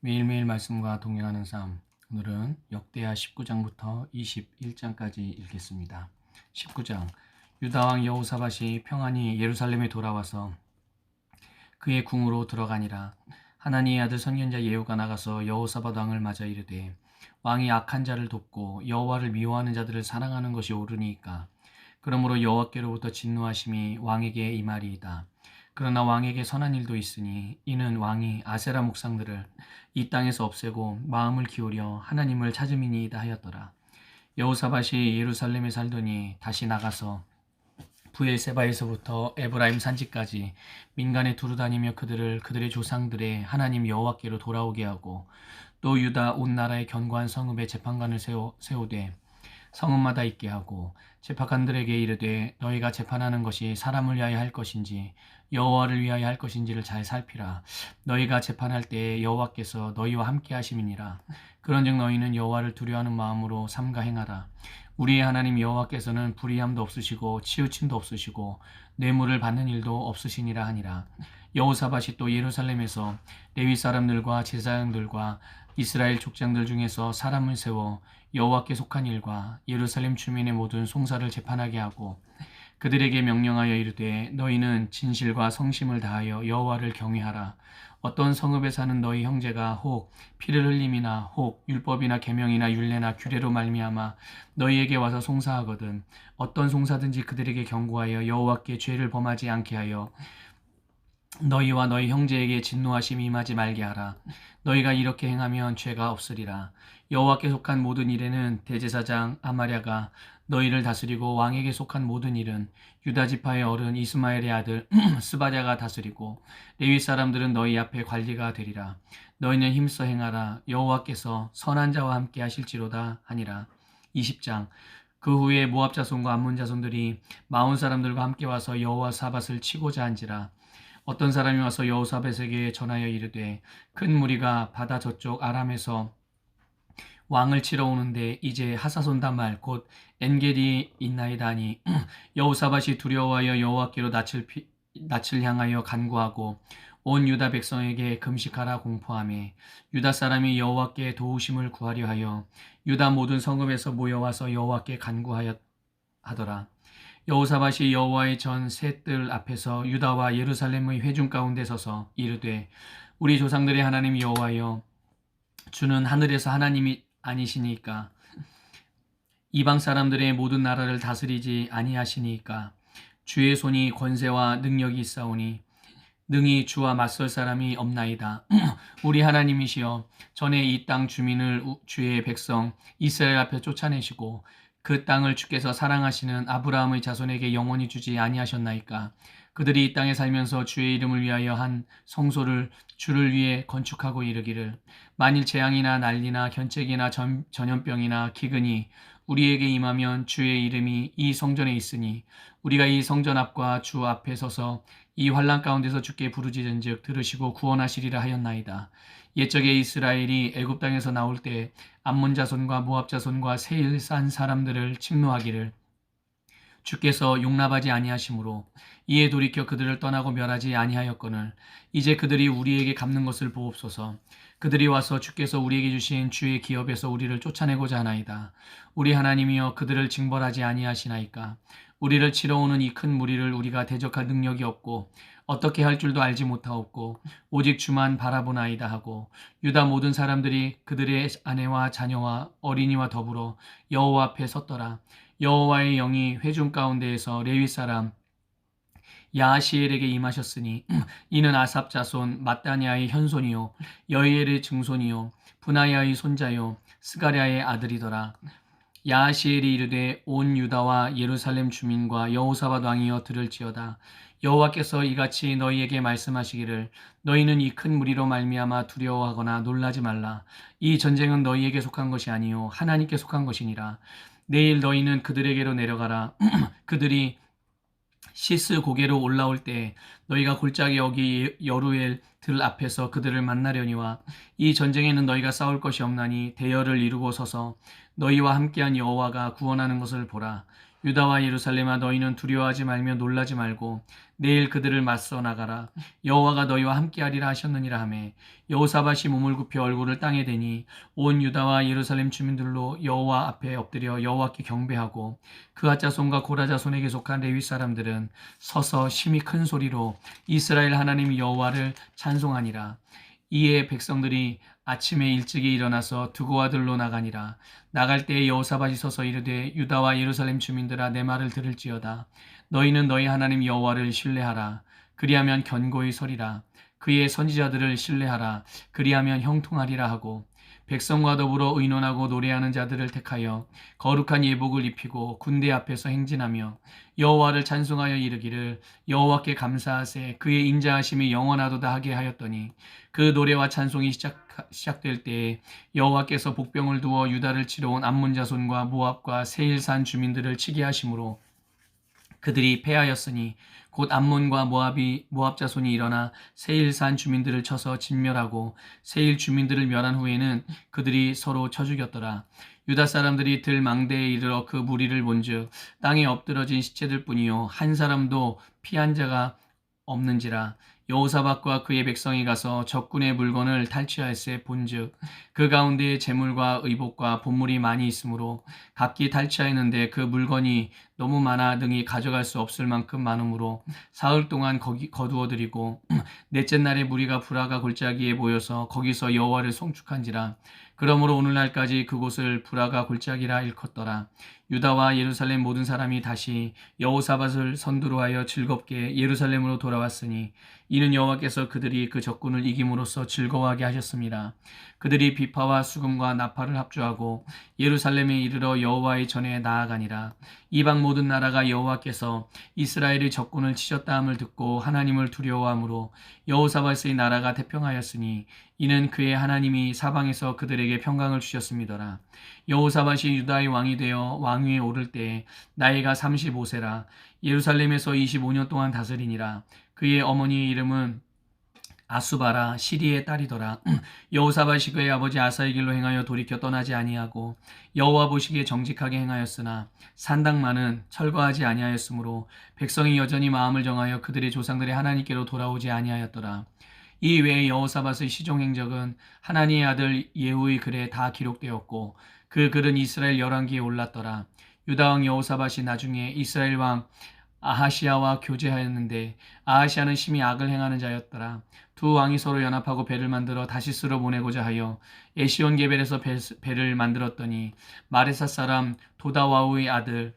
매일매일 말씀과 동행하는 삶. 오늘은 역대하 19장부터 21장까지 읽겠습니다. 19장 유다왕 여호사밧이 평안히 예루살렘에 돌아와서 그의 궁으로 들어가니라. 하나님의 아들 선견자 예후가 나가서 여호사밧 왕을 맞아 이르되 왕이 악한 자를 돕고 여호와를 미워하는 자들을 사랑하는 것이 옳으니까 그러므로 여호와께로부터 진노하심이 왕에게 임하리이다. 그러나 왕에게 선한 일도 있으니 이는 왕이 아세라 묵상들을 이 땅에서 없애고 마음을 기울여 하나님을 찾음이니이다 하였더라. 여호사밧이 예루살렘에 살더니 다시 나가서 부엘세바에서부터 에브라임 산지까지 민간에 두루다니며 그들을 그들의 조상들의 하나님 여호와께로 돌아오게 하고 또 유다 온 나라의 견고한 성읍에 재판관을 세워, 세우되 성읍마다 있게 하고 재판관들에게 이르되 너희가 재판하는 것이 사람을 위하여 할 것인지 여호와를 위하여 할 것인지를 잘 살피라. 너희가 재판할 때에 여호와께서 너희와 함께 하심이니라. 그런즉 너희는 여호와를 두려워하는 마음으로 삼가 행하라. 우리의 하나님 여호와께서는 불의함도 없으시고 치우침도 없으시고 뇌물을 받는 일도 없으시니라 하니라. 여호사밧이 또 예루살렘에서 레위 사람들과 제사장들과 이스라엘 족장들 중에서 사람을 세워 여호와께 속한 일과 예루살렘 주민의 모든 송사를 재판하게 하고 그들에게 명령하여 이르되 너희는 진실과 성심을 다하여 여호와를 경외하라. 어떤 성읍에 사는 너희 형제가 혹 피를 흘림이나 혹 율법이나 계명이나 율례나 규례로 말미암아 너희에게 와서 송사하거든 어떤 송사든지 그들에게 경고하여 여호와께 죄를 범하지 않게 하여 너희와 너희 형제에게 진노하심이 임하지 말게 하라. 너희가 이렇게 행하면 죄가 없으리라. 여호와께 속한 모든 일에는 대제사장 아마랴가 너희를 다스리고 왕에게 속한 모든 일은 유다 지파의 어른 이스마엘의 아들 스바랴가 다스리고 레위 사람들은 너희 앞에 관리가 되리라. 너희는 힘써 행하라. 여호와께서 선한 자와 함께 하실지로다 하니라. 20장 그 후에 모압 자손과 암몬 자손들이 마온 사람들과 함께 와서 여호와 사밧을 치고자 한지라. 어떤 사람이 와서 여호사벳에게 전하여 이르되 큰 무리가 바다 저쪽 아람에서 왕을 치러 오는데 이제 하사손 다말 곧 엔겔이 있나이다 하니 여호사밧이 두려워하여 여호와께로 낯을, 피, 낯을 향하여 간구하고 온 유다 백성에게 금식하라 공포하며 유다 사람이 여호와께 도우심을 구하려 하여 유다 모든 성읍에서 모여와서 여호와께 간구하여 하더라. 여호사밧이 여호와의 전 셋들 앞에서 유다와 예루살렘의 회중 가운데 서서 이르되 우리 조상들의 하나님 여호와여 주는 하늘에서 하나님이 아니시니까 이방 사람들의 모든 나라를 다스리지 아니하시니까 주의 손이 권세와 능력이 있사오니 능히 주와 맞설 사람이 없나이다. 우리 하나님이시여 전에 이 땅 주민을 주의 백성 이스라엘 앞에 쫓아내시고 그 땅을 주께서 사랑하시는 아브라함의 자손에게 영원히 주지 아니하셨나이까? 그들이 이 땅에 살면서 주의 이름을 위하여 한 성소를 주를 위해 건축하고 이르기를. 만일 재앙이나 난리나 견책이나 전, 전염병이나 기근이 우리에게 임하면 주의 이름이 이 성전에 있으니 우리가 이 성전 앞과 주 앞에 서서 이 환란 가운데서 주께 부르짖은즉 들으시고 구원하시리라 하였나이다. 옛적에 이스라엘이 애굽 땅에서 나올 때 암몬 자손과 모압 자손과 세일 산 사람들을 침노하기를 주께서 용납하지 아니하심으로 이에 돌이켜 그들을 떠나고 멸하지 아니하였거늘 이제 그들이 우리에게 갚는 것을 보옵소서. 그들이 와서 주께서 우리에게 주신 주의 기업에서 우리를 쫓아내고자 하나이다. 우리 하나님이여 그들을 징벌하지 아니하시나이까 우리를 치러 오는 이 큰 무리를 우리가 대적할 능력이 없고 어떻게 할 줄도 알지 못하옵고 오직 주만 바라보나이다 하고 유다 모든 사람들이 그들의 아내와 자녀와 어린이와 더불어 여호와 앞에 섰더라. 여호와의 영이 회중 가운데에서 레위 사람 야시엘에게 임하셨으니 이는 아삽 자손 마따니아의 현손이요 여이엘의 증손이요 분하야의 손자요 스가랴의 아들이더라 야시엘이 이르되 온 유다와 예루살렘 주민과 여호사밧 왕이여 들을지어다. 여호와께서 이같이 너희에게 말씀하시기를 너희는 이 큰 무리로 말미암아 두려워하거나 놀라지 말라. 이 전쟁은 너희에게 속한 것이 아니요 하나님께 속한 것이니라. 내일 너희는 그들에게로 내려가라. 그들이 시스 고개로 올라올 때 너희가 골짜기 여기 여루엘 들 앞에서 그들을 만나려니와 이 전쟁에는 너희가 싸울 것이 없나니 대열을 이루고 서서 너희와 함께한 여호와가 구원하는 것을 보라. 유다와 예루살렘아 너희는 두려워하지 말며 놀라지 말고 내일 그들을 맞서 나가라. 여호와가 너희와 함께하리라 하셨느니라 하매. 여호사밧이 몸을 굽혀 얼굴을 땅에 대니 온 유다와 예루살렘 주민들로 여호와 앞에 엎드려 여호와께 경배하고 그아 자손과 고라 자손에게 속한 레위 사람들은 서서 심히 큰 소리로 이스라엘 하나님 여호와를 찬송하니라 이에 백성들이 아침에 일찍이 일어나서 두고 아들로 나가니라. 나갈 때에 여호사밧이 서서 이르되 유다와 예루살렘 주민들아 내 말을 들을지어다. 너희는 너희 하나님 여호와를 신뢰하라. 그리하면 견고히 서리라. 그의 선지자들을 신뢰하라. 그리하면 형통하리라 하고 백성과 더불어 의논하고 노래하는 자들을 택하여 거룩한 예복을 입히고 군대 앞에서 행진하며 여호와를 찬송하여 이르기를 여호와께 감사하세 그의 인자하심이 영원하도다 하게 하였더니 그 노래와 찬송이 시작, 시작될 때에 여호와께서 복병을 두어 유다를 치러 온 암몬 자손과 모압과 세일산 주민들을 치게 하심으로 그들이 패하였으니 곧 암몬과 모압이 모압 자손이 일어나 세일산 주민들을 쳐서 진멸하고 세일 주민들을 멸한 후에는 그들이 서로 쳐 죽였더라. 유다 사람들이 들 망대에 이르러 그 무리를 본즉 땅에 엎드러진 시체들뿐이요 한 사람도 피한 자가 없는지라 여호사박과 그의 백성이 가서 적군의 물건을 탈취하였세 본즉 그 가운데에 재물과 의복과 본물이 많이 있으므로 각기 탈취하였는데 그 물건이 너무 많아 등이 가져갈 수 없을 만큼 많으므로 사흘 동안 거기 거두어들이고 넷째 날에 무리가 불화가 골짜기에 모여서 거기서 여호와를 송축한지라. 그러므로 오늘날까지 그곳을 불화가 골짜기라 일컫더라 유다와 예루살렘 모든 사람이 다시 여호사밧을 선두로 하여 즐겁게 예루살렘으로 돌아왔으니 이는 여호와께서 그들이 그 적군을 이김으로써 즐거워하게 하셨습니다. 그들이 비파와 수금과 나팔을 합주하고 예루살렘에 이르러 여호와의 전에 나아가니라. 이방 모든 나라가 여호와께서 이스라엘의 적군을 치셨다함을 듣고 하나님을 두려워하므로 여호사밧의 나라가 태평하였으니 이는 그의 하나님이 사방에서 그들에게 평강을 주셨습니다라. 여호사밧이 유다의 왕이 되어 왕 위에 오를 때 나이가 35세라 예루살렘에서 25년 동안 다스리니라. 그의 어머니의 이름은 아수바라 시리의 딸이더라. 여호사밧이 그의 아버지 아사의 길로 행하여 돌이켜 떠나지 아니하고 여호와 보시기에 정직하게 행하였으나 산당만은 철거하지 아니하였으므로 백성이 여전히 마음을 정하여 그들의 조상들의 하나님께로 돌아오지 아니하였더라. 이 외에 여호사밧의 시종 행적은 하나님의 아들 예후의 글에 다 기록되었고 그 글은 이스라엘 열왕기에 올랐더라. 유다 왕 여호사밧이 나중에 이스라엘 왕 아하시아와 교제하였는데 아하시아는 심히 악을 행하는 자였더라. 두 왕이 서로 연합하고 배를 만들어 다시스로 보내고자 하여 에시온 게벨에서 배, 배를 만들었더니 마레사 사람 도다와우의 아들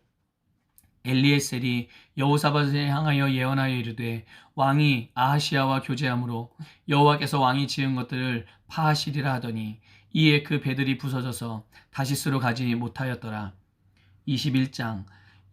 엘리에셀이 여호사밧을 향하여 예언하여 이르되 왕이 아하시아와 교제하므로 여호와께서 왕이 지은 것들을 파하시리라 하더니 이에 그 배들이 부서져서 다시스로 가지 못하였더라. 21장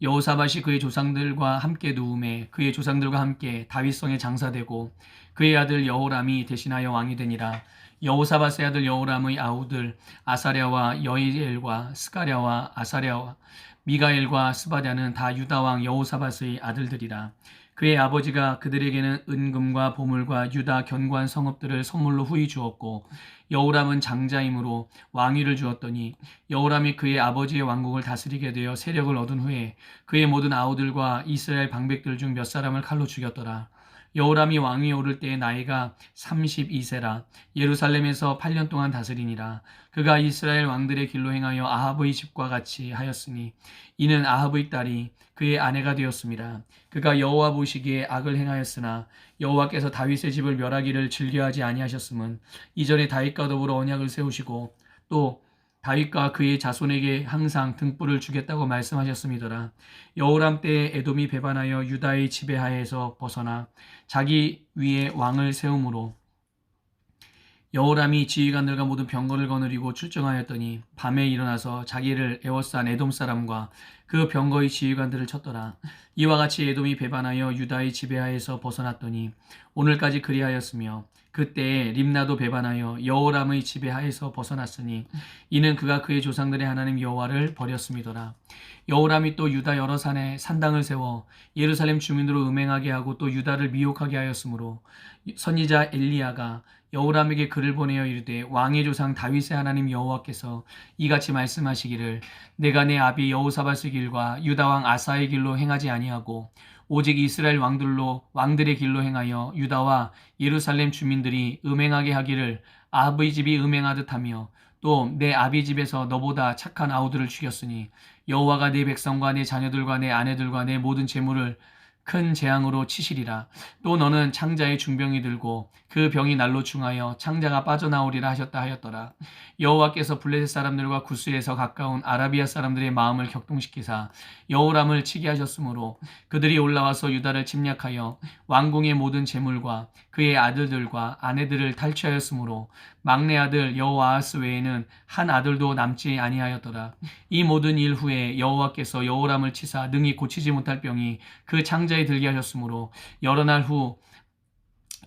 여호사밧이 그의 조상들과 함께 누움에 그의 조상들과 함께 다윗성에 장사되고 그의 아들 여호람이 대신하여 왕이 되니라. 여호사밧의 아들 여호람의 아우들 아사랴와 여이엘과 스가랴와 아사랴와 미가엘과 스바랴는 다 유다 왕 여호사밧의 아들들이라. 그의 아버지가 그들에게는 은금과 보물과 유다 견고한 성읍들을 선물로 후히 주었고 여호람은 장자이므로 왕위를 주었더니 여호람이 그의 아버지의 왕국을 다스리게 되어 세력을 얻은 후에 그의 모든 아우들과 이스라엘 방백들 중 몇 사람을 칼로 죽였더라. 여호람이 왕위에 오를 때의 나이가 32세라. 예루살렘에서 8년 동안 다스리니라. 그가 이스라엘 왕들의 길로 행하여 아합의 집과 같이 하였으니 이는 아합의 딸이 그의 아내가 되었습니다. 그가 여호와 보시기에 악을 행하였으나 여호와께서 다윗의 집을 멸하기를 즐겨하지 아니하셨음은 이전에 다윗과 더불어 언약을 세우시고 또 다윗과 그의 자손에게 항상 등불을 주겠다고 말씀하셨음이더라. 여호람 때에 에돔이 배반하여 유다의 지배하에서 벗어나 자기 위에 왕을 세움으로 여호람이 지휘관들과 모든 병거를 거느리고 출정하였더니 밤에 일어나서 자기를 에워싼 에돔 사람과 그 병거의 지휘관들을 쳤더라. 이와 같이 에돔이 배반하여 유다의 지배하에서 벗어났더니 오늘까지 그리하였으며 그때에 림나도 배반하여 여호람의 지배하에서 벗어났으니 이는 그가 그의 조상들의 하나님 여호와를 버렸음이더라. 여호람이 또 유다 여러 산에 산당을 세워 예루살렘 주민으로 음행하게 하고 또 유다를 미혹하게 하였으므로 선지자 엘리야가 여호람에게 글을 보내어 이르되 왕의 조상 다윗의 하나님 여호와께서 이같이 말씀하시기를 내가 내 아비 여호사밧의 길과 유다 왕 아사의 길로 행하지 아니하고 오직 이스라엘 왕들로 왕들의 길로 행하여 유다와 예루살렘 주민들이 음행하게 하기를 아브의 집이 음행하듯 하며 또 내 아비 집에서 너보다 착한 아우들을 죽였으니 여호와가 내 백성과 내 자녀들과 내 아내들과 내 모든 재물을 큰 재앙으로 치시리라. 또 너는 창자의 중병이 들고 그 병이 날로 중하여 창자가 빠져나오리라 하셨다 하였더라. 여호와께서 블레셋 사람들과 구스에서 가까운 아라비아 사람들의 마음을 격동시키사 여호람을 치게 하셨으므로 그들이 올라와서 유다를 침략하여 왕궁의 모든 재물과 그의 아들들과 아내들을 탈취하였으므로 막내 아들 여호아하스 외에는 한 아들도 남지 아니하였더라. 이 모든 일 후에 여호와께서 여호람을 치사 능히 고치지 못할 병이 그 창자 에 들게 하셨으므로 여러 날 후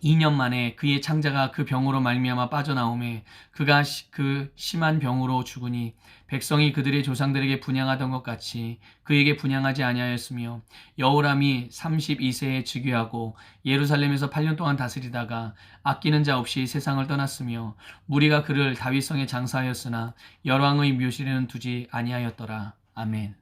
2년 만에 그의 창자가 그 병으로 말미암아 빠져나오매 그가 시- 그 심한 병으로 죽으니 백성이 그들의 조상들에게 분양하던 것 같이 그에게 분양하지 아니하였으며 여호람이 32세에 즉위하고 예루살렘에서 8년 동안 다스리다가 아끼는 자 없이 세상을 떠났으며 무리가 그를 다윗성에 장사하였으나 열왕의 묘실에는 두지 아니하였더라 아멘.